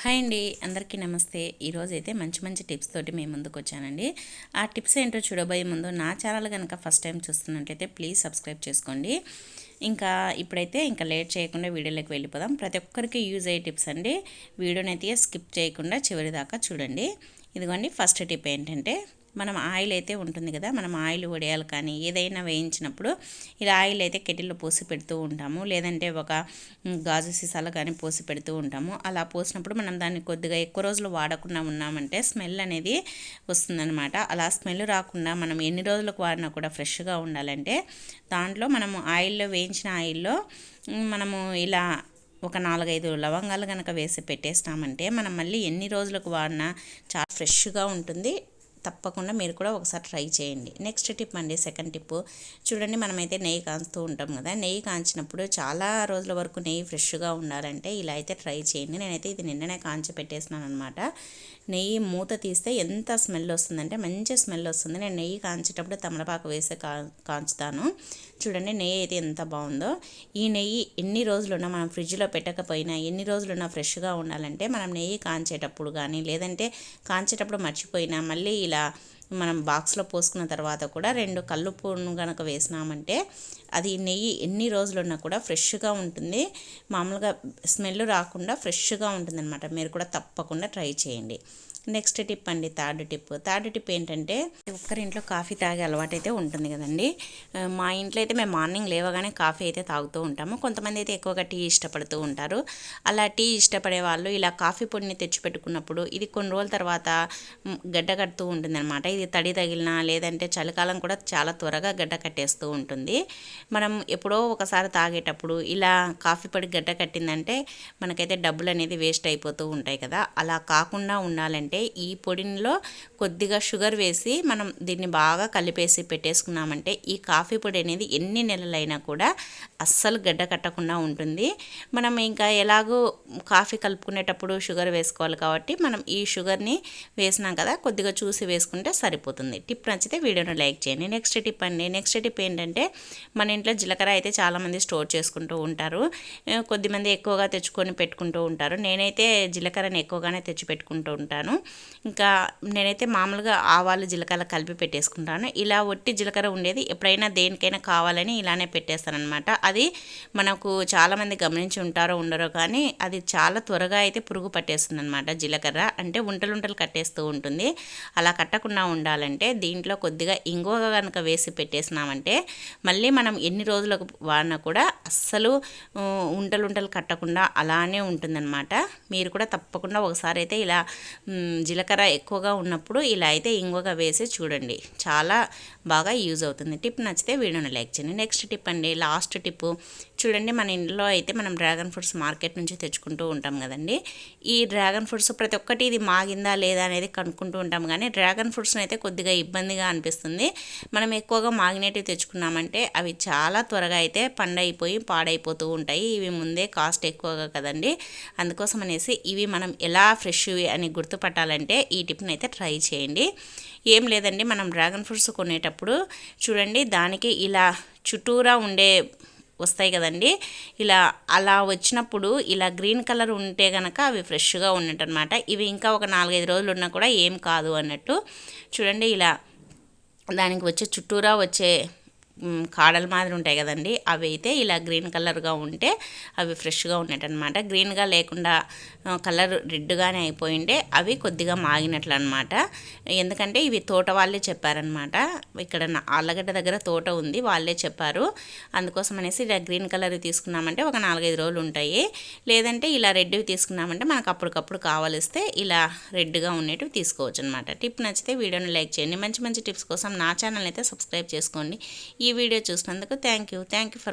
Hi అండి అందరికీ నమస్తే. ఈరోజు అయితే మంచి మంచి టిప్స్ తోటి మేము ముందుకు వచ్చానండి. ఆ టిప్స్ ఏంటో చూడబోయే ముందు నా ఛానల్ కనుక ఫస్ట్ టైం చూస్తున్నట్లయితే ప్లీజ్ సబ్స్క్రైబ్ చేసుకోండి. ఇంకా ఇప్పుడైతే ఇంకా లేట్ చేయకుండా వీడియోలోకి వెళ్ళిపోదాం. ప్రతి ఒక్కరికి యూజ్ అయ్యే టిప్స్ అండి. వీడియోనైతే స్కిప్ చేయకుండా చివరి దాకా చూడండి. ఇదిగోండి ఫస్ట్ టిప్ ఏంటంటే మనం ఆయిల్ అయితే ఉంటుంది కదా మనం ఆయిల్ వడియాలు కానీ ఏదైనా వేయించినప్పుడు ఇలా ఆయిల్ అయితే కెటిల్లో పోసి పెడుతూ ఉంటాము. లేదంటే ఒక గాజు సీసాలో కానీ పోసి పెడుతూ ఉంటాము. అలా పోసినప్పుడు మనం దాన్ని కొద్దిగా ఎక్కువ రోజులు వాడకుండా ఉన్నామంటే స్మెల్ అనేది వస్తుందన్నమాట. అలా స్మెల్ రాకుండా మనం ఎన్ని రోజులకు వాడినా కూడా ఫ్రెష్గా ఉండాలంటే దాంట్లో మనము ఆయిల్లో వేయించిన ఆయిల్లో మనము ఇలా ఒక నాలుగైదు లవంగాలు కనుక వేసి పెట్టేస్తామంటే మనం మళ్ళీ ఎన్ని రోజులకు వాడినా చాలా ఫ్రెష్గా ఉంటుంది. తప్పకుండా మీరు కూడా ఒకసారి ట్రై చేయండి. నెక్స్ట్ టిప్ అండి సెకండ్ టిప్. చూడండి మనమైతే నెయ్యి కాంచుతూ ఉంటాం కదా నెయ్యి కాంచినప్పుడు చాలా రోజుల వరకు నెయ్యి ఫ్రెష్గా ఉండాలంటే ఇలా అయితే ట్రై చేయండి. నేనైతే ఇది నిన్ననే కాంచి పెట్టేసినాను అనమాట నెయ్యి మూత తీస్తే ఎంత స్మెల్ వస్తుందంటే మంచి స్మెల్ వస్తుంది. నేను నెయ్యి కాంచేటప్పుడు తమలపాకు వేసి కా కాంచుతాను. చూడండి నెయ్యి అయితే ఎంత బాగుందో. ఈ నెయ్యి ఎన్ని రోజులున్నా మనం ఫ్రిడ్జ్లో పెట్టకపోయినా ఎన్ని రోజులున్నా ఫ్రెష్గా ఉండాలంటే మనం నెయ్యి కాంచేటప్పుడు కానీ లేదంటే కాంచేటప్పుడు మర్చిపోయినా మళ్ళీ ఇలా మనం బాక్స్లో పోసుకున్న తర్వాత కూడా రెండు కల్లుప్పును కనుక వేసినామంటే అది నెయ్యి ఎన్ని రోజులున్నా కూడా ఫ్రెష్గా ఉంటుంది. మామూలుగా స్మెల్ రాకుండా ఫ్రెష్గా ఉంటుంది అనమాట మీరు కూడా తప్పకుండా ట్రై చేయండి. నెక్స్ట్ టిప్ అండి థర్డ్ టిప్. థర్డ్ టిప్ ఏంటంటే ఒక్కరింట్లో కాఫీ తాగే అలవాటు అయితే ఉంటుంది కదండి. మా ఇంట్లో అయితే మేము మార్నింగ్ లేవగానే కాఫీ అయితే తాగుతూ ఉంటాము. కొంతమంది అయితే ఎక్కువగా టీ ఇష్టపడుతూ ఉంటారు. అలా టీ ఇష్టపడే వాళ్ళు ఇలా కాఫీ పొడిని తెచ్చిపెట్టుకున్నప్పుడు ఇది కొన్ని రోజుల తర్వాత గడ్డ కడుతూ ఉంటుందన్నమాట. ఇది తడి తగిలినా లేదంటే చలికాలం కూడా చాలా త్వరగా గడ్డ కట్టేస్తూ ఉంటుంది. మనం ఎప్పుడో ఒకసారి తాగేటప్పుడు ఇలా కాఫీ పొడి గడ్డ కట్టిందంటే మనకైతే డబ్బులు అనేది వేస్ట్ అయిపోతూ ఉంటాయి కదా. అలా కాకుండా ఉండాలంటే అంటే ఈ పొడిలో కొద్దిగా షుగర్ వేసి మనం దీన్ని బాగా కలిపేసి పెట్టేసుకున్నామంటే ఈ కాఫీ పొడి అనేది ఎన్ని నెలలైనా కూడా అస్సలు గడ్డ కట్టకుండా ఉంటుంది. మనం ఇంకా ఎలాగో కాఫీ కలుపుకునేటప్పుడు షుగర్ వేసుకోవాలి కాబట్టి మనం ఈ షుగర్ని వేసినాం కదా కొద్దిగా చూసి వేసుకుంటే సరిపోతుంది. టిప్ నచ్చితే వీడియోను లైక్ చేయండి. నెక్స్ట్ టిప్ అండి. నెక్స్ట్ టిప్ ఏంటంటే మన ఇంట్లో జీలకర్ర అయితే చాలామంది స్టోర్ చేసుకుంటూ ఉంటారు. కొద్దిమంది ఎక్కువగా తెచ్చుకొని పెట్టుకుంటూ ఉంటారు. నేనైతే జీలకర్రని ఎక్కువగానే తెచ్చి పెట్టుకుంటూ ఉంటాను. ఇంకా నేనైతే మామూలుగా ఆవాలు జీలకర్ర కలిపి పెట్టేసుకుంటాను. ఇలా ఒట్టి జీలకర్ర ఉండేది. ఎప్పుడైనా దేనికైనా కావాలని ఇలానే పెట్టేస్తానమాట అది మనకు చాలామంది గమనించి ఉంటారో ఉండరో కానీ అది చాలా త్వరగా అయితే పురుగు పట్టేస్తుంది అనమాట జీలకర్ర. అంటే ఉంటలుంటలు కట్టేస్తూ ఉంటుంది. అలా కట్టకుండా ఉండాలంటే దీంట్లో కొద్దిగా ఇంగువ కనుక వేసి పెట్టేసినామంటే మళ్ళీ మనం ఎన్ని రోజులకు వాడినా కూడా అస్సలు ఉంటలుంటలు కట్టకుండా అలానే ఉంటుందన్నమాట. మీరు కూడా తప్పకుండా ఒకసారి అయితే ఇలా జీలకర్ర ఎక్కువగా ఉన్నప్పుడు ఇలా అయితే ఇంగువగా వేసి చూడండి. చాలా బాగా యూజ్ అవుతుంది. టిప్ నచ్చితే వీడియోని లైక్ చేయండి. నెక్స్ట్ టిప్ అండి. Last tip. చూడండి మన ఇంట్లో అయితే మనం డ్రాగన్ ఫ్రూట్స్ మార్కెట్ నుంచి తెచ్చుకుంటూ ఉంటాం కదండి. ఈ డ్రాగన్ ఫ్రూట్స్ ప్రతి ఒక్కటి ఇది మాగిందా లేదా అనేది కనుక్కుంటూ ఉంటాం. కానీ డ్రాగన్ ఫ్రూట్స్ని అయితే కొద్దిగా ఇబ్బందిగా అనిపిస్తుంది. మనం ఎక్కువగా మాగినట్టు తెచ్చుకున్నామంటే అవి చాలా త్వరగా అయితే పండైపోయి పాడైపోతూ ఉంటాయి. ఇవి ముందే కాస్ట్ ఎక్కువగా కదండి. అందుకోసం అనేసి ఇవి మనం ఎలా ఫ్రెష్వి అని గుర్తుపట్టాలంటే ఈ టిప్ని అయితే ట్రై చేయండి. ఏం లేదండి మనం డ్రాగన్ ఫ్రూట్స్ కొనేటప్పుడు చూడండి దానికి ఇలా చుట్టూరా ఉండే వస్తాయి కదండి. ఇలా అలా వచ్చినప్పుడు ఇలా గ్రీన్ కలర్ ఉంటే కనుక అవి ఫ్రెష్గా ఉన్నట్టు అనమాట ఇవి ఇంకా ఒక నాలుగైదు రోజులు ఉన్నా కూడా ఏం కాదు అన్నట్టు. చూడండి ఇలా దానికి వచ్చే చుట్టూరా వచ్చే కాడల మాదిరి ఉంటాయి కదండి. అవి అయితే ఇలా గ్రీన్ కలర్గా ఉంటే అవి ఫ్రెష్గా ఉన్నట్టనమాట. గ్రీన్గా లేకుండా కలర్ రెడ్గానే అయిపోయింటే అవి కొద్దిగా మాగినట్లు అనమాట ఎందుకంటే ఇవి తోట వాళ్ళే చెప్పారనమాట. ఇక్కడ ఆళ్ళగడ్డ దగ్గర తోట ఉంది వాళ్ళే చెప్పారు. అందుకోసం అనేసి ఇలా గ్రీన్ కలర్ తీసుకున్నామంటే ఒక నాలుగైదు రోజులు ఉంటాయి. లేదంటే ఇలా రెడ్వి తీసుకున్నామంటే మనకు అప్పటికప్పుడు కావలిస్తే ఇలా రెడ్గా ఉండేటివి తీసుకోవచ్చు అనమాట టిప్ నచ్చితే వీడియోని లైక్ చేయండి. మంచి మంచి టిప్స్ కోసం నా ఛానల్ అయితే సబ్స్క్రైబ్ చేసుకోండి. ఈ వీడియో చూసినందుకు thank you. Thank you for